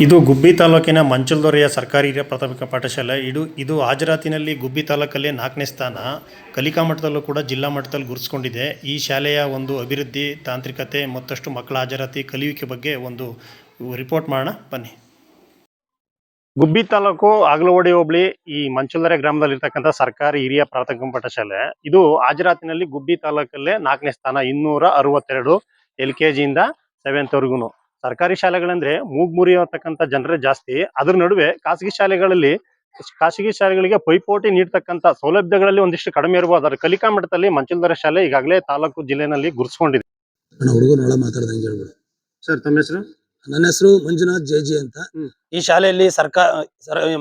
ಇದು ಗುಬ್ಬಿ ತಾಲೂಕಿನ ಮಂಚಲ್ದೊರೆಯ ಸರ್ಕಾರಿ ಹಿರಿಯ ಪ್ರಾಥಮಿಕ ಪಾಠಶಾಲೆ. ಇದು ಇದು ಹಾಜರಾತಿನಲ್ಲಿ ಗುಬ್ಬಿ ತಾಲೂಕಲ್ಲೇ ನಾಲ್ಕನೇ ಸ್ಥಾನ. ಕಲಿಕಾ ಮಟ್ಟದಲ್ಲೂ ಕೂಡ ಜಿಲ್ಲಾ ಮಟ್ಟದಲ್ಲಿ ಗುರುತಿಸ್ಕೊಂಡಿದೆ. ಈ ಶಾಲೆಯ ಒಂದು ಅಭಿವೃದ್ಧಿ, ತಾಂತ್ರಿಕತೆ ಮತ್ತಷ್ಟು ಮಕ್ಕಳ ಹಾಜರಾತಿ, ಕಲಿಯುವಿಕೆ ಬಗ್ಗೆ ಒಂದು ರಿಪೋರ್ಟ್ ಮಾಡೋಣ. ಬನ್ನಿ. ಗುಬ್ಬಿ ತಾಲೂಕು ಆಗ್ಲವಾಡಿ ಹೋಬಳಿ ಈ ಮಂಚಲ್ದೊರೆ ಗ್ರಾಮದಲ್ಲಿ ಇರ್ತಕ್ಕಂಥ ಸರ್ಕಾರಿ ಹಿರಿಯ ಪ್ರಾಥಮಿಕ ಪಾಠಶಾಲೆ. ಇದು ಹಾಜರಾತಿನಲ್ಲಿ ಗುಬ್ಬಿ ತಾಲೂಕಲ್ಲೇ ನಾಲ್ಕನೇ ಸ್ಥಾನ, ಇನ್ನೂರ ಅರವತ್ತೆರಡು ಎಲ್ ಕೆ ಜಿಯಿಂದ ಸೆವೆಂತ್ವರೆಗೂ ಸರ್ಕಾರಿ ಶಾಲೆಗಳಂದ್ರೆ ಮೂಗ್ ಮುರಿಯತಕ್ಕಂಥ ಜನರೇ ಜಾಸ್ತಿ. ಅದ್ರ ನಡುವೆ ಖಾಸಗಿ ಶಾಲೆಗಳಲ್ಲಿ ಖಾಸಗಿ ಶಾಲೆಗಳಿಗೆ ಪೈಪೋಟಿ ನೀಡ್ತಕ್ಕಂಥ ಸೌಲಭ್ಯಗಳಲ್ಲಿ ಒಂದಿಷ್ಟು ಕಡಿಮೆ ಇರಬಹುದು ಅದರ ಕಲಿಕಾ ಮಟ್ಟದಲ್ಲಿ ಮಂಚಲ್ದರ ಶಾಲೆ ಈಗಾಗಲೇ ತಾಲೂಕು ಜಿಲ್ಲೆನಲ್ಲಿ ಗುರುತಿಸಿಕೊಂಡಿದೆ. ಒಳ ಮಾತಾಡ್ದಂಗೆ ಹೇಳ್ಬಿಡು. ಸರ್ ತಮ್ಮ ಹೆಸರು? ನನ್ನ ಹೆಸರು ಮಂಜುನಾಥ್ ಜೇಜಿ ಅಂತ. ಈ ಶಾಲೆಯಲ್ಲಿ ಸರ್ಕಾರ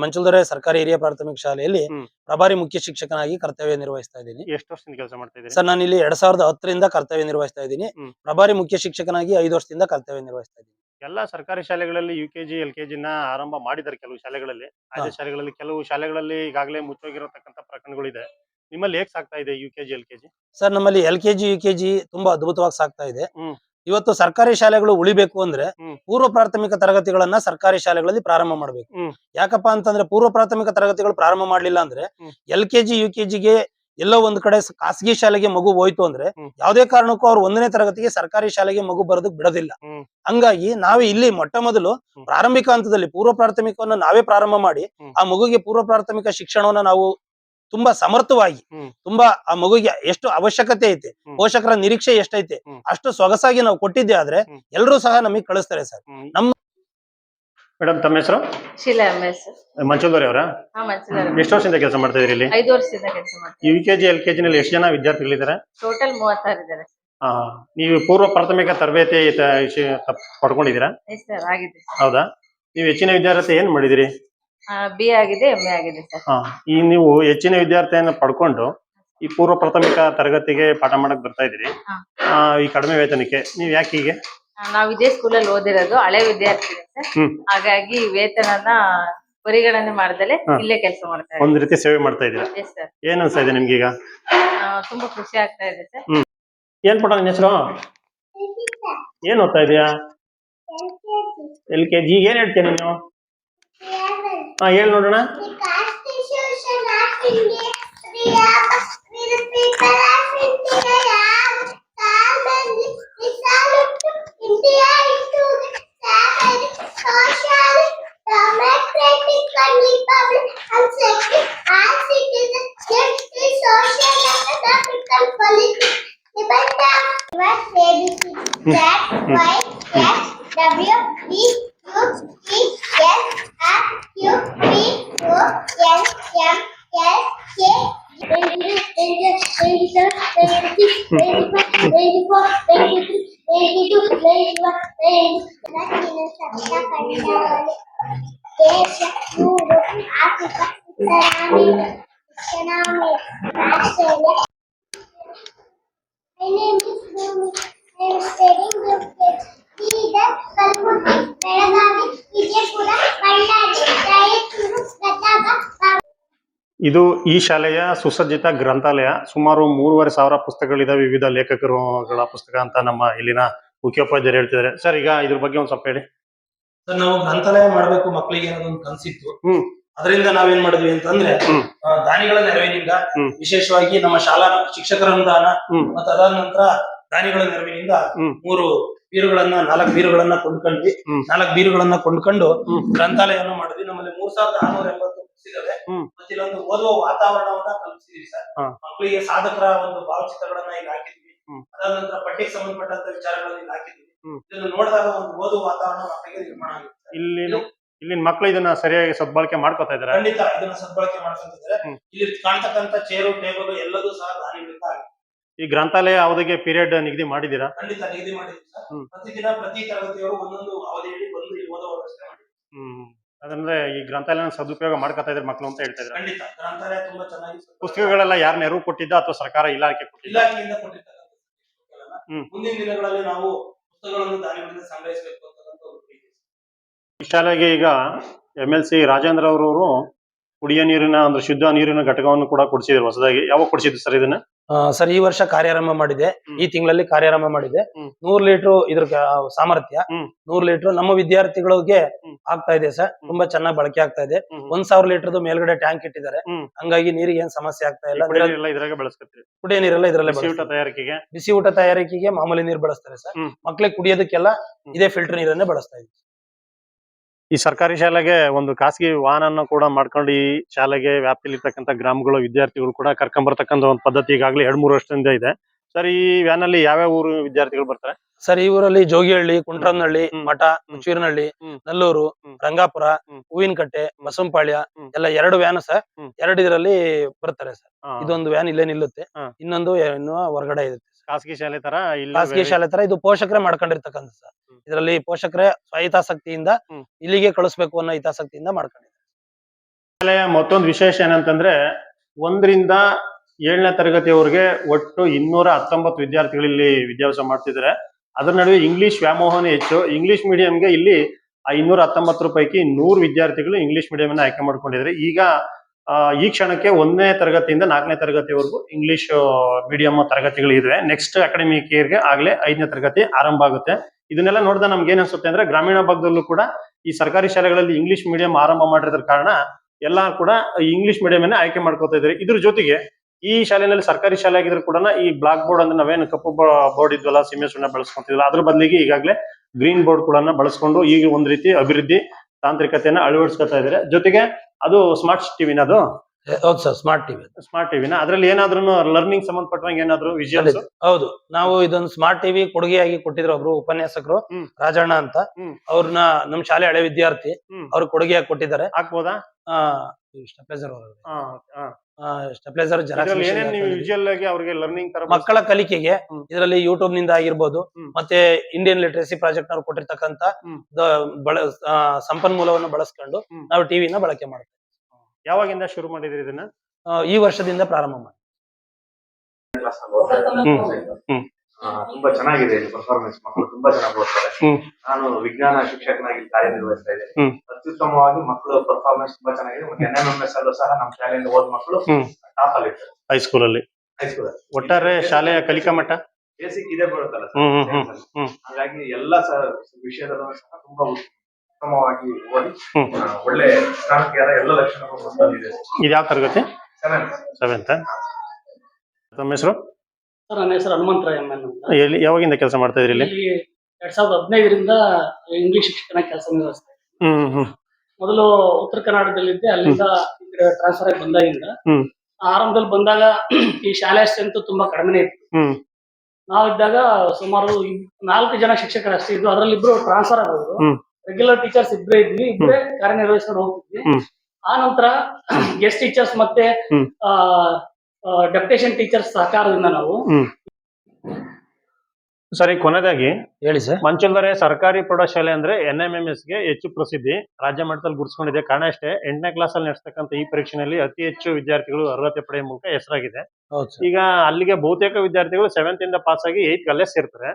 ಮಂಚಲ್ದೊರೆ ಸರ್ಕಾರಿ ಹಿರಿಯ ಪ್ರಾಥಮಿಕ ಶಾಲೆಯಲ್ಲಿ. ಪ್ರಭಾರಿ ಮುಖ್ಯ ಶಿಕ್ಷಕನಾಗಿ ಕರ್ತವ್ಯ ನಿರ್ವಹಿಸ್ತಾ ಇದ್ದೀನಿ. ಎಷ್ಟು ವರ್ಷದಿಂದ ಕೆಲಸ ಮಾಡ್ತಾ ಸರ್ ನಾನು ಇಲ್ಲಿ ಎರಡ್ ಸಾವಿರದ ಹತ್ತರಿಂದ ಕರ್ತವ್ಯ ನಿರ್ವಹಿಸ್ತಾ ಇದ್ದೀನಿ. ಪ್ರಭಾರಿ ಮುಖ್ಯ ಶಿಕ್ಷಕನಾಗಿ ಐದು ವರ್ಷದಿಂದ ಕರ್ತವ್ಯ ನಿರ್ವಹಿಸ್ತಾ ಇದ್ದೀನಿ. ಎಲ್ಲಾ ಸರ್ಕಾರಿ ಶಾಲೆಗಳಲ್ಲಿ U K G L K ಜಿನ ಆರಂಭ ಮಾಡಿದ್ದಾರೆ ಕೆಲವು ಶಾಲೆಗಳಲ್ಲಿ. ಆಯ್ದ ಶಾಲೆಗಳಲ್ಲಿ ಕೆಲವು ಶಾಲೆಗಳಲ್ಲಿ ಈಗಾಗಲೇ ಮುಚ್ಚೋಗಿರತಕ್ಕಂಥ ಪ್ರಕರಣಗಳಿದೆ ನಿಮ್ಮಲ್ಲಿ ಹೇಗ್ ಸಾಕ್ತಾ ಇದೆ U K G L K G sir ನಮ್ಮಲ್ಲಿ L K G U K G ತುಂಬಾ ಅದ್ಭುತವಾಗಿ ಸಾಗ್ತಾ ಇದೆ. ಇವತ್ತು ಸರ್ಕಾರಿ ಶಾಲೆಗಳು ಉಳಿಬೇಕು ಅಂದ್ರೆ ಪೂರ್ವ ಪ್ರಾಥಮಿಕ ತರಗತಿಗಳನ್ನ ಸರ್ಕಾರಿ ಶಾಲೆಗಳಲ್ಲಿ ಪ್ರಾರಂಭ ಮಾಡಬೇಕು. ಯಾಕಪ್ಪ ಅಂತಂದ್ರೆ ಪೂರ್ವ ಪ್ರಾಥಮಿಕ ತರಗತಿಗಳು ಪ್ರಾರಂಭ ಮಾಡ್ಲಿಲ್ಲ ಅಂದ್ರೆ. L K G U K ಜಿಗೆ ಎಲ್ಲೋ ಒಂದ್ ಕಡೆ ಖಾಸಗಿ ಶಾಲೆಗೆ ಮಗು ಹೋಯ್ತು ಅಂದ್ರೆ ಯಾವ್ದೇ ಕಾರಣಕ್ಕೂ ಅವ್ರು ಒಂದನೇ ತರಗತಿಗೆ ಸರ್ಕಾರಿ ಶಾಲೆಗೆ ಮಗು ಬರೋದಕ್ ಬಿಡೋದಿಲ್ಲ. ಹಂಗಾಗಿ ನಾವೇ ಇಲ್ಲಿ ಮೊಟ್ಟ ಮೊದಲು. ಪ್ರಾರಂಭಿಕ ಹಂತದಲ್ಲಿ ಪೂರ್ವ ಪ್ರಾಥಮಿಕವನ್ನು ನಾವೇ ಪ್ರಾರಂಭ ಮಾಡಿ ಆ ಮಗುಗೆ ಪೂರ್ವ ಪ್ರಾಥಮಿಕ ಶಿಕ್ಷಣವನ್ನ ನಾವು ತುಂಬಾ ಸಮರ್ಥವಾಗಿ ತುಂಬಾ ಆ ಮಗುಗೆ ಎಷ್ಟು ಅವಶ್ಯಕತೆ ಐತೆ ಪೋಷಕರ ನಿರೀಕ್ಷೆ ಎಷ್ಟೈತೆ. ಅಷ್ಟು ಸೊಗಸಾಗಿ ನಾವು ಕೊಟ್ಟಿದ್ದೆ ಆದ್ರೆ. ಎಲ್ಲರೂ ಸಹ ನಮಗೆ ಕಳಿಸ್ತಾರೆ ಸರ್. ನಮ್ಮ- ಮೇಡಮ್ ತಮ್ಮ ಹೆಸರು? ಶೀಲಾ ಮಂಚಲ್ದೊರೆ ಅವರ? ಎಷ್ಟು ವರ್ಷದಿಂದ ಕೆಲಸ ಮಾಡ್ತಾ ಇದ್ರಿ ಇಲ್ಲಿ? ಐದು ವರ್ಷದಿಂದ ಕೆಲಸ U K G L K ಜಿನಲ್ಲಿ ಎಷ್ಟು ಜನ ವಿದ್ಯಾರ್ಥಿಗಳಿದ್ದಾರೆ? ಟೋಟಲ್ ಮೂವತ್ತಾರು ಇದ್ದಾರೆ ಆ, ನೀವು ಪೂರ್ವ ಪ್ರಾಥಮಿಕ ತರಬೇತಿ ಪಡ್ಕೊಂಡಿದೀರಾ ಪಡ್ಕೊಂಡಿದ್ದೀರಾ? ಎಸ್ ಸರ್ ಆಗಿದೆ ಹೌದಾ? ನೀವು ಹೆಚ್ಚಿನ ವಿದ್ಯಾರ್ಥಿ ಏನ್ ಮಾಡಿದಿರಿ ಬಿ ಆಗಿದೆ ಎಂ ಎ ಆಗಿದೆ ಸರ್. ಹಾ ಈ ನೀವು ಹೆಚ್ಚಿನ ವಿದ್ಯಾರ್ಥಿಯನ್ನು ಪಡ್ಕೊಂಡು ಈ ಪೂರ್ವ ಪ್ರಾಥಮಿಕ ತರಗತಿಗೆ ಪಾಠ ಮಾಡಕ್ ಬರ್ತಾ ಇದ್ರಿ ಹಾ. ಆ, ಈ ಕಡಿಮೆ ವೇತನಕ್ಕೆ ನೀವ್ ಯಾಕೆ ಹೀಗೆ? ನಾವು ಇದೇ ಸ್ಕೂಲಲ್ಲಿ ಓದಿರೋದು ಹಳೆ ವಿದ್ಯಾರ್ಥಿ ಸರ್. ಹ್ಮ್. ಹಾಗಾಗಿ ವೇತನನ ಪರಿಗಣನೆ ಮಾಡ್ದಲೆ ಹಾ. ಇಲ್ಲೇ ಕೆಲಸ ಮಾಡ್ತಾ ಒಂದ್ ರೀತಿ ಸೇವೆ ಮಾಡ್ತಾ ಸರ್ ಏನ್ ಅನ್ಸ್ತಾ ಇದೆ ನಿಮ್ಗೀಗ? ತುಂಬಾ ಖುಷಿ ಆಗ್ತಾ ಇದೆ ಸರ್. ಏನ್ ಪುಟ ನಿನ್ನ ಹೆಸರು? ಏನ್ ಓದ್ತಾ ಇದೀಯಾ? ಎಲ್ ಕೆ ಜಿ ಏನ್ ಹೇಳ್ತೀಯ ನೀನು? ಹಾ ಹೇಳಿ ನೋಡೋಣ The Constitution ಇದು ಈ ಶಾಲೆಯ ಸುಸಜ್ಜಿತ ಗ್ರಂಥಾಲಯ. ಸುಮಾರು ಮೂರುವರೆ ಸಾವಿರ ಪುಸ್ತಕಗಳಿದಾವೆ ವಿವಿಧ ಲೇಖಕರುಗಳ ಪುಸ್ತಕ ಅಂತ ನಮ್ಮ ಇಲ್ಲಿನ ಮುಖ್ಯೋಪಾಧ್ಯಾಯರು ಹೇಳ್ತಿದ್ದಾರೆ ಸರ್ ಈಗ ಇದ್ರ ಬಗ್ಗೆ ಒಂದ್ ಸ್ವಲ್ಪ ಹೇಳಿ ಸರ್ ನಾವು ಗ್ರಂಥಾಲಯ ಮಾಡ್ಬೇಕು ಮಕ್ಕಳಿಗೆ ಅನ್ನೋದೊಂದು ಕನ್ಸಿತ್ತು ಹ್ಮ್. ಅದರಿಂದ ನಾವೇನ್ ಮಾಡಿದ್ವಿ ಅಂತಂದ್ರೆ. ಆ, ದಾನಿಗಳ ನೆರವಿನಿಂದ ಹ್ಮ್. ವಿಶೇಷವಾಗಿ ನಮ್ಮ ಶಾಲಾ ಶಿಕ್ಷಕರ ಅನುದಾನ ಹ್ಮ್. ಮತ್ತು ಅದಾದ ನಂತರ ದಾನಿಗಳ ನೆರವಿನಿಂದ ಹ್ಮ್. ಮೂರು ಬೀರುಗಳನ್ನ ನಾಲ್ಕು ಬೀರುಗಳನ್ನ ಕೊಂಡ್ಕೊಂಡ್ವಿ ಹ್ಮ್. ನಾಲ್ಕು ಬೀರುಗಳನ್ನ ಕೊಂಡ್ಕೊಂಡು ಹ್ಮ್. ಗ್ರಂಥಾಲಯವನ್ನು ಮಾಡಿದ್ವಿ ನಮ್ಮಲ್ಲಿ ಮೂರ್ ಸಾವಿರದ ಆರ್ನೂರ ಎಂಬತ್ತು books ಇದಾವೆ ಹ್ಮ್. ಮತ್ತೆ ಇಲ್ಲೊಂದು ಓದುವ ವಾತಾವರಣವನ್ನ ಕಲ್ಪಿಸಿದ್ವಿ ಸರ್ ಹಾ. ಮಕ್ಕಳಿಗೆ ಸಾಧಕರ ಒಂದು ಭಾವಚಿತ್ರಗಳನ್ನ ಇಲ್ಲಿ ಹಾಕಿದ್ವಿ. ಅದಾದ ನಂತರ ಪಠ್ಯಕ್ಕೆ ಸಂಬಂಧಪಟ್ಟಂತ ವಿಚಾರಗಳನ್ನ ಇಲ್ಲಿ ಹಾಕಿದ್ವಿ. ಇದನ್ನು ನೋಡಿದಾಗ ಒಂದು ಓದುವ ವಾತಾವರಣ ಮಕ್ಕಳಿಗೆ ನಿರ್ಮಾಣ ಆಗುತ್ತೆ. ಇಲ್ಲಿ ಇಲ್ಲಿನ ಮಕ್ಕಳು ಇದನ್ನ ಸರಿಯಾಗಿ ಸದ್ಬಳಕೆ ಮಾಡ್ಕೊತಾ ಇದಾರೆ? ಖಂಡಿತ ಇದನ್ನ ಸದ್ಬಳಕೆ ಮಾಡ್ಕೊಂತಿದ್ರೆ. ಹ್ಮ್. ಇಲ್ಲಿ ಕಾಣ್ತಕ್ಕಂತ ಚೇರು ಟೇಬಲ್ ಎಲ್ಲದೂ ಸಹ ದಾನಿಗಳಿಂದ ಆಗಿದೆ. ಈ ಗ್ರಂಥಾಲಯ ಅವಧಿಗೆ ಪೀರಿಯಡ್ ನಿಗದಿ ಮಾಡಿದೀರಾ ಖಂಡಿತ ನಿಗದಿ ಮಾಡಿದ್ವಿ ಸರ್. ಪ್ರತಿದಿನ ಪ್ರತಿ ತರಗತಿಯವರು ಒಂದೊಂದು ಅವಧಿಯಲ್ಲಿ ಬಂದು ಇಲ್ಲಿ ಓದುವ ವ್ಯವಸ್ಥೆ ಹ್ಮ್ ಅದಂದ್ರೆ ಈ ಗ್ರಂಥಾಲಯನ ಸದುಪಯೋಗ ಮಾಡ್ಕೊತಾ ಇದ್ರೆ ಮಕ್ಕಳು ಅಂತ ಹೇಳ್ತಾ ಇದ್ದಾರೆ ಖಂಡಿತ. ಗ್ರಂಥಾಲಯ ತುಂಬಾ ಚೆನ್ನಾಗಿ ಪುಸ್ತಕಗಳೆಲ್ಲ ಯಾರ ನೆರವು ಕೊಟ್ಟಿದ್ದ ಅಥವಾ ಸರ್ಕಾರ ಇಲಾಖೆ ಕೊಟ್ಟಿದ್ದ? ಇಲಾಖೆಯಿಂದ ಹ್ಮ್. ಮುಂದಿನ ದಿನಗಳಲ್ಲಿ ನಾವು ಪುಸ್ತಕಗಳನ್ನು ದಾನಿಗಳಿಂದ ಸಂಗ್ರಹಿಸಬೇಕು ಅಂತಕ್ಕಂಥ ಒಂದು. ಶಾಲೆಗೆ ಈಗ ಎಂ ಎಲ್ ಸಿ ರಾಜೇಂದ್ರ ಅವರು ಕುಡಿಯೋ ನೀರಿನ ಅಂದ್ರೆ ಶುದ್ಧ ನೀರಿನ ಘಟಕವನ್ನು ಕೂಡ ಕೊಡಿಸಿದ್ರು ಹೊಸದಾಗಿ. ಯಾವಾಗ ಕೊಡಿಸಿದ್ರು ಸರ್ ಇದನ್ನ? ಸರ್ ಈ ವರ್ಷ ಕಾರ್ಯಾರಂಭ ಮಾಡಿದೆ. ಈ ತಿಂಗಳಲ್ಲಿ ಕಾರ್ಯಾರಂಭ ಮಾಡಿದೆ. ನೂರ್ ಲೀಟರ್ ಇದ್ರ ಸಾಮರ್ಥ್ಯ. ನೂರ್ ಲೀಟರ್ ನಮ್ಮ ವಿದ್ಯಾರ್ಥಿಗಳಿಗೆ ಆಗ್ತಾ ಇದೆ ಸರ್. ತುಂಬಾ ಚೆನ್ನಾಗಿ ಬಳಕೆ ಆಗ್ತಾ ಇದೆ. ಒಂದ್ ಸಾವಿರ ಲೀಟರ್ ಮೇಲ್ಗಡೆ ಟ್ಯಾಂಕ್ ಇಟ್ಟಿದ್ದಾರೆ. ಹಂಗಾಗಿ ನೀರಿಗೆ ಏನ್ ಸಮಸ್ಯೆ ಆಗ್ತಾ ಇಲ್ಲ. ಕುಡಿಯ ನೀರೆಲ್ಲ ಇದ್ರಲ್ಲಿ ತಯಾರಿಕೆಗೆ? ಬಿಸಿ ಊಟ ತಯಾರಿಕೆಗೆ ಮಾಮೂಲಿ ನೀರು ಬಳಸ್ತಾರೆ ಸರ್. ಮಕ್ಳಿಗೆ ಕುಡಿಯೋದಕ್ಕೆಲ್ಲ ಇದೇ ಫಿಲ್ಟರ್ ನೀರನ್ನೇ ಬಳಸ್ತಾ ಇದ್ದೀವಿ. ಈ ಸರ್ಕಾರಿ ಶಾಲೆಗೆ ಒಂದು ಖಾಸಗಿ ವಾಹನ ಕೂಡ ಮಾಡ್ಕೊಂಡು ಈ ಶಾಲೆಗೆ ವ್ಯಾಪ್ತಿಯಲ್ಲಿ ಗ್ರಾಮಗಳ ಗ್ರಾಮಗಳು ವಿದ್ಯಾರ್ಥಿಗಳು ಕೂಡ ಕರ್ಕೊಂಡ್ ಬರ್ತಕ್ಕಂತ ಒಂದು ಪದ್ಧತಿ ಈಗಾಗಲೇ ಎರಡ್ ಮೂರು ವರ್ಷದಿಂದ ಇದೆ. ಸರ್ ಈ ವ್ಯಾನ್ ಅಲ್ಲಿ ಯಾವ್ಯಾವ ಊರು ವಿದ್ಯಾರ್ಥಿಗಳು ಬರ್ತಾರೆ? ಸರ್ ಈ ಊರಲ್ಲಿ ಜೋಗಿಹಳ್ಳಿ ಕುಂಟ್ರನಹಳ್ಳಿ. ಮಠ ಮುಚ್ಚೂರಿನಹಳ್ಳಿ ನಲ್ಲೂರು ರಂಗಾಪುರ. ಹೂವಿನಕಟ್ಟೆ ಮಸಂಪಾಳ್ಯ ಎಲ್ಲ ಎರಡು ವ್ಯಾನ್ ಸರ್. ಎರಡು ಇದರಲ್ಲಿ ಬರ್ತಾರೆ ಸರ್. ಇದೊಂದು ವ್ಯಾನ್ ಇಲ್ಲೇ ನಿಲ್ಲುತ್ತೆ. ಇನ್ನೊಂದು ಇನ್ನು ಹೊರಗಡೆ ಇರುತ್ತೆ. ಖಾಸಗಿ ಶಾಲೆ ತರ ಇಲ್ಲ ಖಾಸಗಿ ಶಾಲೆ ತರ ಇದು ಪೋಷಕರೇ ಮಾಡ್ಕೊಂಡಿರ್ತಕ್ಕಂಥ ಸರ್. ಇದರಲ್ಲಿ ಪೋಷಕರೇ ಸ್ವಹಿತಾಸಕ್ತಿಯಿಂದ ಹ್ಮ್. ಇಲ್ಲಿಗೆ ಕಳಿಸ್ಬೇಕು ಅನ್ನೋ ಹಿತಾಸಕ್ತಿಯಿಂದ ಮಾಡ್ಕೊಂಡಿದ್ದಾರೆ. ಶಾಲೆಯ ಮತ್ತೊಂದು ವಿಶೇಷ ಏನಂತಂದ್ರೆ ಒಂದರಿಂದ ಏಳನೇ ತರಗತಿಯವರೆಗೆ ಒಟ್ಟು ಇನ್ನೂರ ಹತ್ತೊಂಬತ್ತು ವಿದ್ಯಾರ್ಥಿಗಳು ಇಲ್ಲಿ ವಿದ್ಯಾಭ್ಯಾಸ ಮಾಡ್ತಿದ್ದಾರೆ. ಅದರ ನಡುವೆ ಇಂಗ್ಲಿಷ್ ವ್ಯಾಮೋಹನೇ ಹೆಚ್ಚು. ಇಂಗ್ಲಿಷ್ ಮೀಡಿಯಂಗೆ ಇಲ್ಲಿ ಆ ಇನ್ನೂರ ಹತ್ತೊಂಬತ್ತರ ಪೈಕಿ ನೂರು ವಿದ್ಯಾರ್ಥಿಗಳು ಇಂಗ್ಲಿಷ್ ಮೀಡಿಯಂ ಅನ್ನ ಆಯ್ಕೆ ಮಾಡ್ಕೊಂಡಿದ್ದಾರೆ. ಈಗ ಈ ಕ್ಷಣಕ್ಕೆ ಒಂದನೇ ತರಗತಿಯಿಂದ ನಾಲ್ಕನೇ ತರಗತಿವರೆಗೂ ಇಂಗ್ಲಿಷ್ ಮೀಡಿಯಂ ತರಗತಿಗಳು ಇದೆ ನೆಕ್ಸ್ಟ್ ಅಕಾಡೆಮಿಕ್ ಇಯರ್ಗೆ ಆಗ್ಲೇ ಐದನೇ ತರಗತಿ ಆರಂಭ ಆಗುತ್ತೆ. ಇದನ್ನೆಲ್ಲ ನೋಡಿದ ನಮ್ಗೆ ಏನ್ ಅನ್ಸುತ್ತೆ ಅಂದ್ರೆ ಗ್ರಾಮೀಣ ಭಾಗದಲ್ಲೂ ಕೂಡ ಈ ಸರ್ಕಾರಿ ಶಾಲೆಗಳಲ್ಲಿ ಇಂಗ್ಲಿಷ್ ಮೀಡಿಯಂ ಆರಂಭ ಮಾಡಿರೋದ್ರ ಕಾರಣ ಎಲ್ಲ ಕೂಡ ಇಂಗ್ಲಿಷ್ ಮೀಡಿಯಂ ಅನ್ನ ಆಯ್ಕೆ ಮಾಡ್ಕೋತಾ ಇದ್ದಾರೆ. ಇದ್ರ ಜೊತೆಗೆ ಈ ಶಾಲೆಯಲ್ಲಿ ಸರ್ಕಾರಿ ಶಾಲೆ ಆಗಿದ್ರು ಕೂಡ ಈ ಬ್ಲಾಕ್ ಬೋರ್ಡ್ ಅಂದ್ರೆ ನಾವೇನು ಕಪ್ಪು ಬೋರ್ಡ್ ಇದ್ವಲ್ಲ ಸೀಮೆ ಸುಣ್ಣ ಬಳಸ್ಕೊಂತಿದ್ವಲ್ಲ, ಅದ್ರ ಬದಲಿಗೆ ಈಗಾಗಲೇ ಗ್ರೀನ್ ಬೋರ್ಡ್ ಕೂಡ ಬಳಸ್ಕೊಂಡು ಈಗ ಒಂದ್ ರೀತಿ ಅಭಿವೃದ್ಧಿ ತಾಂತ್ರಿಕತೆಯನ್ನ ಅಳವಡಿಸ್ಕೊತಾ ಇದ್ದಾರೆ. ಜೊತೆಗೆ ಅದು ಸ್ಮಾರ್ಟ್ ಟಿವಿನ ಅದು ಹೌದು ಸರ್ ಸ್ಮಾರ್ಟ್ ಟಿವಿ ಸ್ಮಾರ್ಟ್ ಟಿವಿನ ಅದ್ರಲ್ಲಿ ಏನಾದ್ರೂ ಲರ್ನಿಂಗ್ ಸಂಬಂಧಪಟ್ಟಂಗೆ ಏನಾದ್ರು ವಿಜುವಲ್ಸ್ ಹೌದು. ನಾವು ಇದೊಂದು ಸ್ಮಾರ್ಟ್ ಟಿವಿ ಕೊಡುಗೆಯಾಗಿ ಕೊಟ್ಟಿದ್ರು ಒಬ್ರು ಉಪನ್ಯಾಸಕರು ರಾಜಣ್ಣ ಅಂತ. ಅವ್ರನ್ನ ನಮ್ ಶಾಲೆ ಹಳೆ ವಿದ್ಯಾರ್ಥಿ. ಅವ್ರ ಕೊಡುಗೆಯಾಗಿ ಕೊಟ್ಟಿದ್ದಾರೆ. ಹಾಕ್ಬೋದಾ? ಸ್ಟೆಪ್ಲೈಸರ್. ಸ್ಟೆಪ್ಲೈಸರ್ ವಿಜುವಲ್ ಆಗಿ ಅವ್ರಿಗೆ ಲರ್ನಿಂಗ್ ತರ ಮಕ್ಕಳ ಕಲಿಕೆಗೆ. ಇದರಲ್ಲಿ ಯೂಟ್ಯೂಬ್ನಿಂದ ಆಗಿರ್ಬೋದು ಮತ್ತೆ ಇಂಡಿಯನ್ ಲಿಟ್ರಸಿ ಪ್ರಾಜೆಕ್ಟ್ ನವರು ಕೊಟ್ಟಿರ್ತಕ್ಕಂತ ಸಂಪನ್ಮೂಲವನ್ನು ಬಳಸ್ಕೊಂಡು. ನಾವು ಟಿವಿನ ಬಳಕೆ ಮಾಡ್ತೀವಿ. ಯಾವಾಗಿಂದ ಶುರು ಮಾಡಿದ್ರಿ ಇದನ್ನ? ಈ ವರ್ಷದಿಂದ ಪ್ರಾರಂಭ ಮಾಡಿ. ಹ್ಮ್. ತುಂಬಾ ಚೆನ್ನಾಗಿದೆ ಪರ್ಫಾರ್ಮೆನ್ಸ್ ಮಕ್ಕಳು ತುಂಬಾ ಚೆನ್ನಾಗಿ ಓದ್ತಾರೆ. ನಾನು ವಿಜ್ಞಾನ ಶಿಕ್ಷಕನಾಗಿ ಕಾರ್ಯನಿರ್ವಹಿಸ್ತಾ ಇದೆ ಅತ್ಯುತ್ತಮವಾಗಿ ಮಕ್ಕಳ ಪರ್ಫಾರ್ಮೆನ್ಸ್ ತುಂಬಾ ಚೆನ್ನಾಗಿದೆ. ಮತ್ತೆ ಎನ್ ಎಂ ಎಸ್ ಅಲ್ಲೂ ಸಹ ನಮ್ಮ ಶಾಲೆಯಿಂದ ಓದ್ ಮಕ್ಕಳು ಟಾಪ್ ಅಲ್ಲಿ ಇರ್ತಾರೆ. ಹೈಸ್ಕೂಲ್ ಅಲ್ಲಿ. ಹೈಸ್ಕೂಲ್ ಒಟ್ಟಾರೆ ಶಾಲೆಯ ಕಲಿಕಾ ಮಟ್ಟ ಬೇಸಿಕ್ ಇದೇ ಬರುತ್ತಲ್ಲ. ಹಾಗಾಗಿ ಎಲ್ಲಾ ಸಹ ವಿಷಯದಲ್ಲೂ ಸಹ ತುಂಬಾ ಉತ್ತಮವಾಗಿ ಓದಿ ಒಳ್ಳೆ ಸ್ಥಾನಕ್ಕೆ ಎಲ್ಲ ಲಕ್ಷಣಗಳು ಬಂದಿದೆ. ಇದು ಯಾವ ತರಗತಿ. ಸೆವೆಂತ್ ತಮ್ಮ ಹೆಸರು? ಸರ್ ನನ್ನ ಹೆಸರು ಹನುಮಂತರಾಯ ಎಂ ಅಂತ. ಎಲ್ಲಿ ಯಾವಾಗಿಂದ ಕೆಲಸ ಮಾಡ್ತಾ ಇದ್ರಿ ಇಲ್ಲಿ? ಇಲ್ಲಿ ಎರಡ್ ಸಾವಿರದ ಹದಿನೈದರಿಂದ ಇಂಗ್ಲಿಷ್ ಶಿಕ್ಷಣ ಕೆಲಸ ನಿರ್ವಹಿಸ್ತಾ ಇದ್ದೆ. ಹ್ಮ್ ಹ್ಮ್ ಮೊದಲು ಉತ್ತರ ಕರ್ನಾಟಕದಲ್ಲಿದ್ದೆ ಅಲ್ಲಿಂದ ಈ ಕಡೆ ಟ್ರಾನ್ಸ್ಫರ್ ಆಗಿ ಬಂದಾಗಿಂದ. ಹ್ಮ್. ಆರಂಭದಲ್ಲಿ ಬಂದಾಗ ಈ ಶಾಲೆ ಸ್ಟ್ರೆಂತ್ ತುಂಬಾ ಕಡಿಮೆ ಇತ್ತು. ಹ್ಮ್. ನಾವಿದ್ದಾಗ ಸುಮಾರು ಇಬ್- ನಾಲ್ಕು ಜನ ಶಿಕ್ಷಕರು ಅಷ್ಟೇ ಇದ್ರು ಅದ್ರಲ್ಲಿ ಇಬ್ರು ಟ್ರಾನ್ಸ್ಫರ್ ಆಗೋದು ಹ್ಮ್. ರೆಗ್ಯುಲರ್ ಟೀಚರ್ಸ್ ಇಬ್ಬರೇ ಇದ್ವಿ ಇಬ್ಬರೇ ಕಾರ್ಯನಿರ್ವಹಿಸ್ಕೊಂಡು ಹೋಗ್ತಿದ್ವಿ. ಆ ನಂತರ ಗೆಸ್ಟ್ ಟೀಚರ್ಸ್ ಮತ್ತೆ. ಡೆಪ್ಟೇಷನ್ ಟೀಚರ್ಸ್ ಸಹಕಾರದಿಂದ ನಾವು ಸರಿ ಕೊನೆಯದಾಗಿ ಹೇಳಿ ಸರ್. ಮಂಚಂದರೆ ಸರ್ಕಾರಿ ಪ್ರೌಢಶಾಲೆ ಅಂದ್ರೆ ಎನ್ ಎಂ ಎಂ ಎಸ್ಗೆ ಹೆಚ್ಚು ಪ್ರಸಿದ್ಧಿ. ರಾಜ್ಯ ಮಟ್ಟದಲ್ಲಿ ಗುರುತಿಸಿಕೊಂಡಿದೆ. ಕಾರಣ ಅಷ್ಟೇ ಎಂಟನೇ ಕ್ಲಾಸ್ ಅಲ್ಲಿ ನಡೆಸ್ತಕ್ಕಂಥ ಈ ಪರೀಕ್ಷೆಯಲ್ಲಿ ಅತಿ ಹೆಚ್ಚು ವಿದ್ಯಾರ್ಥಿಗಳು ಅರ್ಹತೆ ಪಡೆಯುವ ಮೂಲಕ ಹೆಸರಾಗಿದೆ. ಹೌದು ಸರ್. ಈಗ ಅಲ್ಲಿಗೆ ಬಹುತೇಕ ವಿದ್ಯಾರ್ಥಿಗಳು ಸೆವೆಂತ್ ಇಂದ ಪಾಸ್ ಆಗಿ ಏತ್ ಅಲ್ಲೇ ಸೇರ್ತಾರೆ.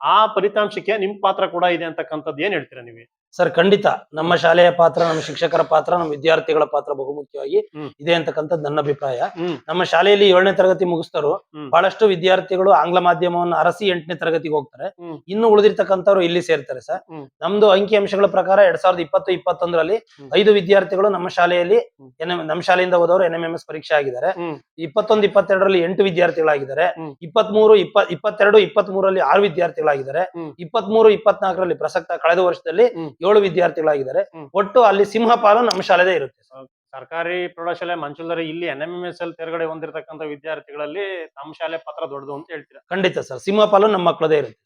ಆ ಫಲಿತಾಂಶಕ್ಕೆ ನಿಮ್ ಪಾತ್ರ ಕೂಡ ಇದೆ ಅಂತಕ್ಕಂಥದ್ದು ಏನ್ ಹೇಳ್ತೀರಾ ನೀವು? ಸರ್ ಖಂಡಿತ ನಮ್ಮ ಶಾಲೆಯ ಪಾತ್ರ ನಮ್ಮ ಶಿಕ್ಷಕರ ಪಾತ್ರ ನಮ್ಮ ವಿದ್ಯಾರ್ಥಿಗಳ ಪಾತ್ರ ಬಹುಮುಖ್ಯವಾಗಿ ಇದೆ ಅಂತಕ್ಕಂಥದ್ದು ನನ್ನ ಅಭಿಪ್ರಾಯ. ನಮ್ಮ ಶಾಲೆಯಲ್ಲಿ ಏಳನೇ ತರಗತಿ ಮುಗಿಸ್ತಾರೋ ಬಹಳಷ್ಟು ವಿದ್ಯಾರ್ಥಿಗಳು ಆಂಗ್ಲ ಮಾಧ್ಯಮವನ್ನು ಅರಸಿ ಎಂಟನೇ ತರಗತಿಗೆ ಹೋಗ್ತಾರೆ. ಇನ್ನು ಉಳಿದಿರ್ತಕ್ಕಂಥವ್ರು ಇಲ್ಲಿ ಸೇರ್ತಾರೆ ಸರ್. ನಮ್ದು ಅಂಕಿ ಅಂಶಗಳ ಪ್ರಕಾರ ಎರಡ್ ಸಾವಿರದ ಇಪ್ಪತ್ತು ಇಪ್ಪತ್ತೊಂದರಲ್ಲಿ ಐದು ವಿದ್ಯಾರ್ಥಿಗಳು ನಮ್ಮ ಶಾಲೆಯಲ್ಲಿ ನಮ್ಮ ಶಾಲೆಯಿಂದ ಹೋದವರು ಎನ್ ಎಂ ಎಂ ಎಸ್ ಪರೀಕ್ಷೆ ಆಗಿದ್ದಾರೆ. ಇಪ್ಪತ್ತೊಂದು ಇಪ್ಪತ್ತೆರಡರಲ್ಲಿ ಎಂಟು ವಿದ್ಯಾರ್ಥಿಗಳಾಗಿದ್ದಾರೆ. ಇಪ್ಪತ್ತ್ ಇಪ್ಪತ್ಮೂರು ಇಪ್ಪ ಇಪ್ಪತ್ತೆರಡು ಇಪ್ಪತ್ತ್ ಮೂರಲ್ಲಿ ಆರು ವಿದ್ಯಾರ್ಥಿಗಳಾಗಿದ್ದಾರೆ. ಇಪ್ಪತ್ಮೂರು ಇಪ್ಪತ್ನಾಲ್ಕರಲ್ಲಿ ಪ್ರಸಕ್ತ ಕಳೆದ ವರ್ಷದಲ್ಲಿ. ಏಳು ವಿದ್ಯಾರ್ಥಿಗಳಾಗಿದ್ದಾರೆ. ಒಟ್ಟು ಅಲ್ಲಿ ಸಿಂಹಪಾಲು ನಮ್ಮ ಶಾಲೆದೇ ಇರುತ್ತೆ ಸರ್. ಸರ್ಕಾರಿ ಪ್ರೌಢಶಾಲೆ ಮಂಚೂಲ್ದಾರಿ ಇಲ್ಲಿ N M M S L ತೆರಗಡೆ ಹೊಂದಿರತಕ್ಕಂಥ ವಿದ್ಯಾರ್ಥಿಗಳಲ್ಲಿ ನಮ್ಮ ಶಾಲೆ ಪಾತ್ರ ದೊಡ್ಡದು ಅಂತ ಹೇಳ್ತೀರಾ? ಖಂಡಿತ ಸರ್. ಸಿಂಹಪಾಲು ನಮ್ಮ ಮಕ್ಕಳದೇ ಇರುತ್ತೆ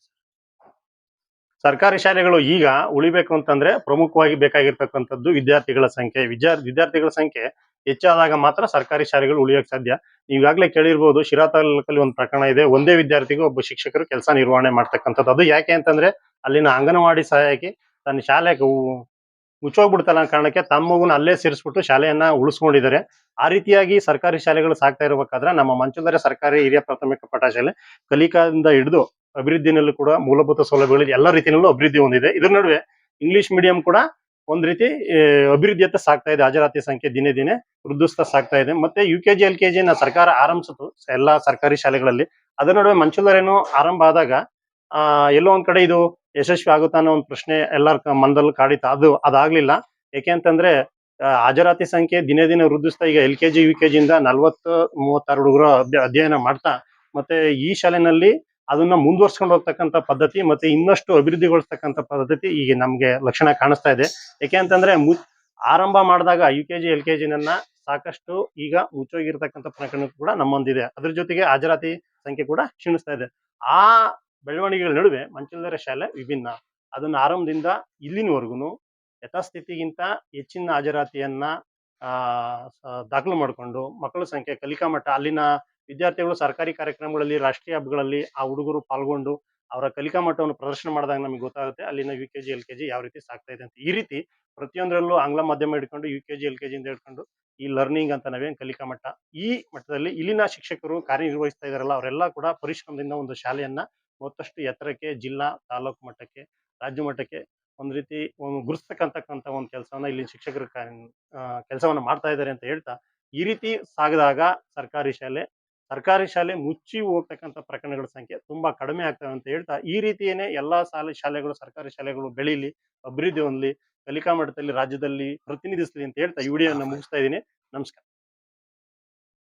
ಸರ್ಕಾರಿ ಶಾಲೆಗಳು ಈಗ ಉಳಿಬೇಕು ಅಂತಂದ್ರೆ ಪ್ರಮುಖವಾಗಿ ಬೇಕಾಗಿರ್ತಕ್ಕಂಥದ್ದು ವಿದ್ಯಾರ್ಥಿಗಳ ಸಂಖ್ಯೆ. ವಿದ್ಯಾ ವಿದ್ಯಾರ್ಥಿಗಳ ಸಂಖ್ಯೆ ಹೆಚ್ಚಾದಾಗ ಮಾತ್ರ ಸರ್ಕಾರಿ ಶಾಲೆಗಳು ಉಳಿಯೋಕೆ ಸಾಧ್ಯ. ಈಗಾಗಲೇ ಕೇಳಿರ್ಬೋದು ಶಿರಾ ತಾಲೂಕಲ್ಲಿ ಒಂದು ಪ್ರಕರಣ ಇದೆ. ಒಂದೇ ವಿದ್ಯಾರ್ಥಿಗೂ ಒಬ್ಬ ಶಿಕ್ಷಕರು ಕೆಲಸ ನಿರ್ವಹಣೆ ಮಾಡ್ತಕ್ಕಂಥದ್ದು. ಅದು ಯಾಕೆ ಅಂತಂದ್ರೆ ಅಲ್ಲಿನ ಅಂಗನವಾಡಿ ಸಹಾಯಕಿ ತನ್ನ ಶಾಲೆಗೆ ಮುಚ್ಚೋಗ್ಬಿಡ್ತಲ್ಲ ಅನ್ನೋ ಕಾರಣಕ್ಕೆ ತಮ್ಮ ಮಗುನ ಅಲ್ಲೇ ಸೇರಿಸ್ಬಿಟ್ಟು ಶಾಲೆಯನ್ನ ಉಳಿಸ್ಕೊಂಡಿದ್ದಾರೆ. ಆ ರೀತಿಯಾಗಿ ಸರ್ಕಾರಿ ಶಾಲೆಗಳು ಸಾಕ್ತಾ ಇರಬೇಕಾದ್ರೆ ನಮ್ಮ ಮಂಚಲ್ದರೆ ಸರ್ಕಾರಿ ಹಿರಿಯ ಪ್ರಾಥಮಿಕ ಪಾಠಶಾಲೆ ಕಲಿಕಾದಿಂದ ಹಿಡಿದು ಅಭಿವೃದ್ಧಿನಲ್ಲೂ ಕೂಡ ಮೂಲಭೂತ ಸೌಲಭ್ಯಗಳು ಎಲ್ಲ ರೀತಿಯಲ್ಲೂ ಅಭಿವೃದ್ಧಿ ಹೊಂದಿದೆ. ಇದರ ನಡುವೆ ಇಂಗ್ಲಿಷ್ ಮೀಡಿಯಂ ಕೂಡ ಒಂದ್ ರೀತಿ ಅಭಿವೃದ್ಧಿಯತ್ತ ಸಾಕ್ತಾ ಇದೆ. ಹಾಜರಾತಿ ಸಂಖ್ಯೆ ದಿನೇ ದಿನೇ ವೃದ್ಧಿಸ್ತಾ ಸಾಕ್ತಾ ಇದೆ. ಮತ್ತೆ U K G L K ಸರ್ಕಾರ ಆರಂಭಿಸಿತು ಎಲ್ಲಾ ಸರ್ಕಾರಿ ಶಾಲೆಗಳಲ್ಲಿ. ಅದರ ನಡುವೆ ಮಂಚೂಲರೇನು ಆರಂಭ ಆದಾಗ ಎಲ್ಲೋ ಒಂದ್ ಕಡೆ ಇದು ಯಶಸ್ವಿ ಆಗುತ್ತಾ ಅನ್ನೋ ಒಂದು ಪ್ರಶ್ನೆ ಎಲ್ಲರ ಮನದಲ್ಲೂ ಕಾಡಿತ್ತು. ಅದು ಅದಾಗ್ಲಿಲ್ಲ. ಯಾಕೆ ಅಂತಂದ್ರೆ ಹಾಜರಾತಿ ಸಂಖ್ಯೆ ದಿನೇ ದಿನ ವೃದ್ಧಿಸ್ತಾ ಈಗ L K G, U K ಜಿಯಿಂದ ನಲ್ವತ್ತು ಮೂವತ್ತಾರು ಹುಡುಗರು ಅಧ್ಯ- ಅಧ್ಯಯನ ಮಾಡ್ತಾ, ಮತ್ತೆ ಈ ಶಾಲೆನಲ್ಲಿ ಅದನ್ನ ಮುಂದುವರ್ಸ್ಕೊಂಡು ಹೋಗ್ತಕ್ಕಂಥ ಪದ್ಧತಿ ಮತ್ತೆ ಇನ್ನಷ್ಟು ಅಭಿವೃದ್ಧಿಗೊಳಿಸ್ತಕ್ಕಂಥ ಪದ್ಧತಿ ಈಗ ನಮಗೆ ಲಕ್ಷಣ ಕಾಣಿಸ್ತಾ ಇದೆ. ಯಾಕೆ ಅಂತಂದ್ರೆ ಆರಂಭ ಮಾಡಿದಾಗ U K G, L K ಜಿನನ್ನ ಸಾಕಷ್ಟು ಈಗ ಮುಚ್ಚೋಗಿರ್ತಕ್ಕಂಥ ಪ್ರಕರಣ ಕೂಡ ನಮ್ಮೊಂದಿದೆ. ಅದ್ರ ಜೊತೆಗೆ ಹಾಜರಾತಿ ಸಂಖ್ಯೆ ಕೂಡ ಕ್ಷೀಣಿಸ್ತಾ ಇದೆ. ಆ ಬೆಳವಣಿಗೆಗಳ ನಡುವೆ ಮಂಚಲ್ದರ ಶಾಲೆ ವಿಭಿನ್ನ. ಅದನ್ನು ಆರಂಭದಿಂದ ಇಲ್ಲಿನವರೆಗೂ ಯಥಾಸ್ಥಿತಿಗಿಂತ ಹೆಚ್ಚಿನ ಹಾಜರಾತಿಯನ್ನ ದಾಖಲು ಮಾಡಿಕೊಂಡು ಮಕ್ಕಳ ಸಂಖ್ಯೆ ಕಲಿಕಾ ಮಟ್ಟ ಅಲ್ಲಿನ ವಿದ್ಯಾರ್ಥಿಗಳು ಸರ್ಕಾರಿ ಕಾರ್ಯಕ್ರಮಗಳಲ್ಲಿ, ರಾಷ್ಟ್ರೀಯ ಹಬ್ಬಗಳಲ್ಲಿ ಆ ಹುಡುಗರು ಪಾಲ್ಗೊಂಡು ಅವರ ಕಲಿಕಾ ಮಟ್ಟವನ್ನು ಪ್ರದರ್ಶನ ಮಾಡಿದಾಗ ನಮಗೆ ಗೊತ್ತಾಗುತ್ತೆ ಅಲ್ಲಿನ U K G L K G ಯಾವ ರೀತಿ ಸಾಕ್ತಾ ಇದೆ ಅಂತ. ಈ ರೀತಿ ಪ್ರತಿಯೊಂದರಲ್ಲೂ ಆಂಗ್ಲ ಮಾಧ್ಯಮ ಹಿಡ್ಕೊಂಡು U K G L K ಜಿಯಿಂದ ಹಿಡ್ಕೊಂಡು ಈ ಲರ್ನಿಂಗ್ ಅಂತ ನಾವೇನು ಕಲಿಕಾ ಮಟ್ಟ, ಈ ಮಟ್ಟದಲ್ಲಿ ಇಲ್ಲಿನ ಶಿಕ್ಷಕರು ಕಾರ್ಯನಿರ್ವಹಿಸ್ತಾ ಇದಾರಲ್ಲ, ಅವರೆಲ್ಲ ಕೂಡ ಪರಿಶ್ರಮದಿಂದ ಒಂದು ಶಾಲೆಯನ್ನ ಮತ್ತಷ್ಟು ಎತ್ತರಕ್ಕೆ ಜಿಲ್ಲಾ, ತಾಲೂಕು ಮಟ್ಟಕ್ಕೆ, ರಾಜ್ಯ ಮಟ್ಟಕ್ಕೆ ಒಂದು ರೀತಿ ಒಂದು ಗುರುಸ್ತಕ್ಕಂತಕ್ಕಂಥ ಒಂದು ಕೆಲಸವನ್ನ ಇಲ್ಲಿ ಶಿಕ್ಷಕರು ಕೆಲಸವನ್ನ ಮಾಡ್ತಾ ಇದ್ದಾರೆ ಅಂತ ಹೇಳ್ತಾ ಈ ರೀತಿ ಸಾಗಿದಾಗ ಸರ್ಕಾರಿ ಶಾಲೆ ಸರ್ಕಾರಿ ಶಾಲೆ ಮುಚ್ಚಿ ಹೋಗ್ತಕ್ಕಂಥ ಪ್ರಕರಣಗಳ ಸಂಖ್ಯೆ ತುಂಬಾ ಕಡಿಮೆ ಆಗ್ತವೆ ಅಂತ ಹೇಳ್ತಾ ಈ ರೀತಿಯೇ ಎಲ್ಲಾ ಶಾಲೆ ಶಾಲೆಗಳು, ಸರ್ಕಾರಿ ಶಾಲೆಗಳು ಬೆಳೀಲಿ, ಅಭಿವೃದ್ಧಿ ಹೊಂದಲಿ, ಕಲಿಕಾ ಮಟ್ಟದಲ್ಲಿ ರಾಜ್ಯದಲ್ಲಿ ಪ್ರತಿನಿಧಿಸಲಿ ಅಂತ ಹೇಳ್ತಾ ಈ ವಿಡಿಯೋನ ಮುಗಿಸ್ತಾ ಇದ್ದೀನಿ. ನಮಸ್ಕಾರ.